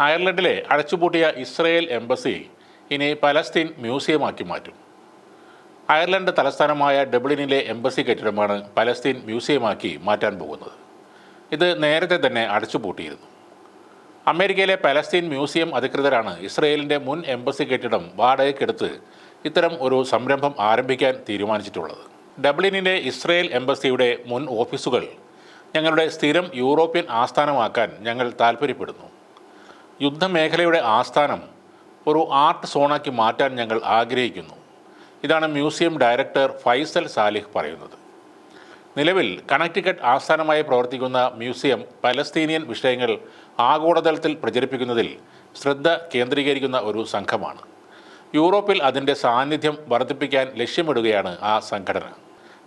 അയർലൻഡിലെ അടച്ചുപൂട്ടിയ Israel embassy ഇനി Palestine മ്യൂസിയമാക്കി മാറ്റും. അയർലൻഡ് തലസ്ഥാനമായ ഡബ്ലിനിലെ എംബസി കെട്ടിടമാണ് പലസ്തീൻ മ്യൂസിയമാക്കി മാറ്റാൻ പോകുന്നത്. ഇത് നേരത്തെ തന്നെ അടച്ചുപൂട്ടിയിരുന്നു. അമേരിക്കയിലെ പലസ്തീൻ മ്യൂസിയം അധികൃതരാണ് ഇസ്രയേലിന്റെ മുൻ എംബസി കെട്ടിടം വാടകയ്ക്കെടുത്ത് ഇത്തരം ഒരു സംരംഭം ആരംഭിക്കാൻ തീരുമാനിച്ചിട്ടുള്ളത്. ഡബ്ലിനിലെ ഇസ്രയേൽ എംബസിയുടെ മുൻ ഓഫീസുകൾ ഞങ്ങളുടെ സ്ഥിരം യൂറോപ്യൻ ആസ്ഥാനമാക്കാൻ ഞങ്ങൾ താൽപ്പര്യപ്പെടുന്നു. യുദ്ധമേഖലയുടെ ആസ്ഥാനം ഒരു ആർട്ട് സോണാക്കി മാറ്റാൻ ഞങ്ങൾ ആഗ്രഹിക്കുന്നു. ഇതാണ് മ്യൂസിയം ഡയറക്ടർ ഫൈസൽ സാലിഹ് പറയുന്നത്. നിലവിൽ കണക്റ്റിക്കറ്റ് ആസ്ഥാനമായി പ്രവർത്തിക്കുന്ന മ്യൂസിയം പലസ്തീനിയൻ വിഷയങ്ങൾ ആഗോളതലത്തിൽ പ്രചരിപ്പിക്കുന്നതിൽ ശ്രദ്ധ കേന്ദ്രീകരിക്കുന്ന ഒരു സംഘമാണ്. യൂറോപ്പിൽ അതിന്റെ സാന്നിധ്യം വർദ്ധിപ്പിക്കാൻ ലക്ഷ്യമിടുകയാണ് ആ സംഘടന.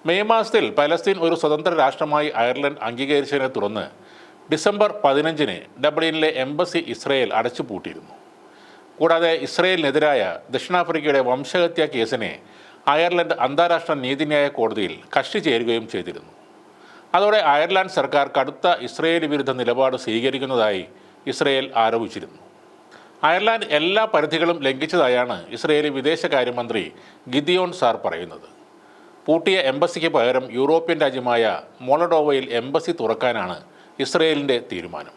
മെയ് മാസത്തിൽ പലസ്തീൻ ഒരു സ്വതന്ത്ര രാഷ്ട്രമായി അയർലൻഡ് അംഗീകരിച്ചതിനെ തുടർന്ന് ഡിസംബർ പതിനഞ്ചിന് ഡബ്ലിനിലെ എംബസി ഇസ്രയേൽ അടച്ചുപൂട്ടിയിരുന്നു. കൂടാതെ ഇസ്രയേലിനെതിരായ ദക്ഷിണാഫ്രിക്കയുടെ വംശഹത്യാ കേസിനെ അയർലൻഡ് അന്താരാഷ്ട്ര നീതിന്യായ കോടതിയിൽ കക്ഷി ചേരുകയും ചെയ്തിരുന്നു. അതോടെ അയർലൻഡ് സർക്കാർ കടുത്ത ഇസ്രയേൽ വിരുദ്ധ നിലപാട് സ്വീകരിക്കുന്നതായി ഇസ്രയേൽ ആരോപിച്ചിരുന്നു. അയർലാൻഡ് എല്ലാ പരിധികളും ലംഘിച്ചതായാണ് ഇസ്രയേലി വിദേശകാര്യമന്ത്രി ഗിദിയോൺ സാർ പറയുന്നത്. പൂട്ടിയ എംബസിക്ക് പകരം യൂറോപ്യൻ രാജ്യമായ മോളഡോവയിൽ എംബസി തുറക്കാനാണ് ഇസ്രയേലിന്റെ തീരുമാനം.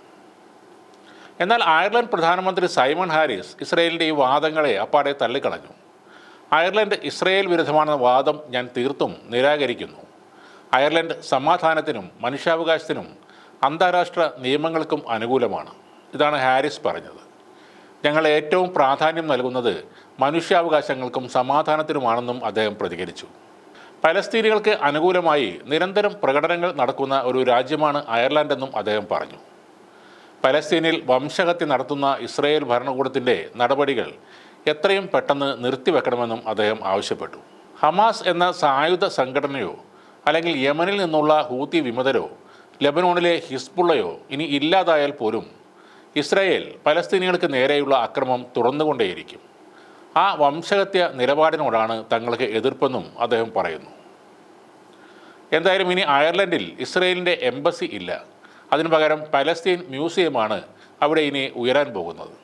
എന്നാൽ അയർലൻഡ് പ്രധാനമന്ത്രി സൈമൺ ഹാരിസ് ഇസ്രയേലിന്റെ ഈ വാദങ്ങളെ അപ്പാടെ തള്ളിക്കളഞ്ഞു. അയർലൻഡ് ഇസ്രയേൽ വിരുദ്ധമാണെന്ന വാദം ഞാൻ തീർത്തും നിരാകരിക്കുന്നു. അയർലൻഡ് സമാധാനത്തിനും മനുഷ്യാവകാശത്തിനും അന്താരാഷ്ട്ര നിയമങ്ങൾക്കും അനുകൂലമാണ്. ഇതാണ് ഹാരിസ് പറഞ്ഞത്. ഞങ്ങൾ ഏറ്റവും പ്രാധാന്യം നൽകുന്നത് മനുഷ്യാവകാശങ്ങൾക്കും സമാധാനത്തിനുമാണെന്നും അദ്ദേഹം പ്രതികരിച്ചു. പലസ്തീനികൾക്ക് അനുകൂലമായി നിരന്തരം പ്രകടനങ്ങൾ നടക്കുന്ന ഒരു രാജ്യമാണ് അയർലൻഡെന്നും അദ്ദേഹം പറഞ്ഞു. പലസ്തീനിൽ വംശഹത്യ നടത്തുന്ന ഇസ്രായേൽ ഭരണകൂടത്തിന്റെ നടപടികൾ എത്രയും പെട്ടെന്ന് നിർത്തിവെക്കണമെന്നും അദ്ദേഹം ആവശ്യപ്പെട്ടു. ഹമാസ് എന്ന സായുധ സംഘടനയോ അല്ലെങ്കിൽ യമനിൽ നിന്നുള്ള ഹൂത്തി വിമതരോ ലബനോണിലെ ഹിസ്ബുള്ളയോ ഇനി ഇല്ലാതായാൽ പോലും ഇസ്രായേൽ പലസ്തീനികൾക്ക് നേരെയുള്ള അക്രമം തുറന്നുകൊണ്ടേയിരിക്കും. ആ വംശഹത്യ നിലപാടിനോടാണ് തങ്ങൾക്ക് എതിർപ്പെന്നും അദ്ദേഹം പറയുന്നു. എന്തായാലും ഇനി അയർലൻഡിൽ ഇസ്രയേലിന്റെ എംബസി ഇല്ല. അതിനു പകരം പലസ്തീൻ മ്യൂസിയമാണ് അവിടെ ഇനി ഉയരാൻ പോകുന്നത്.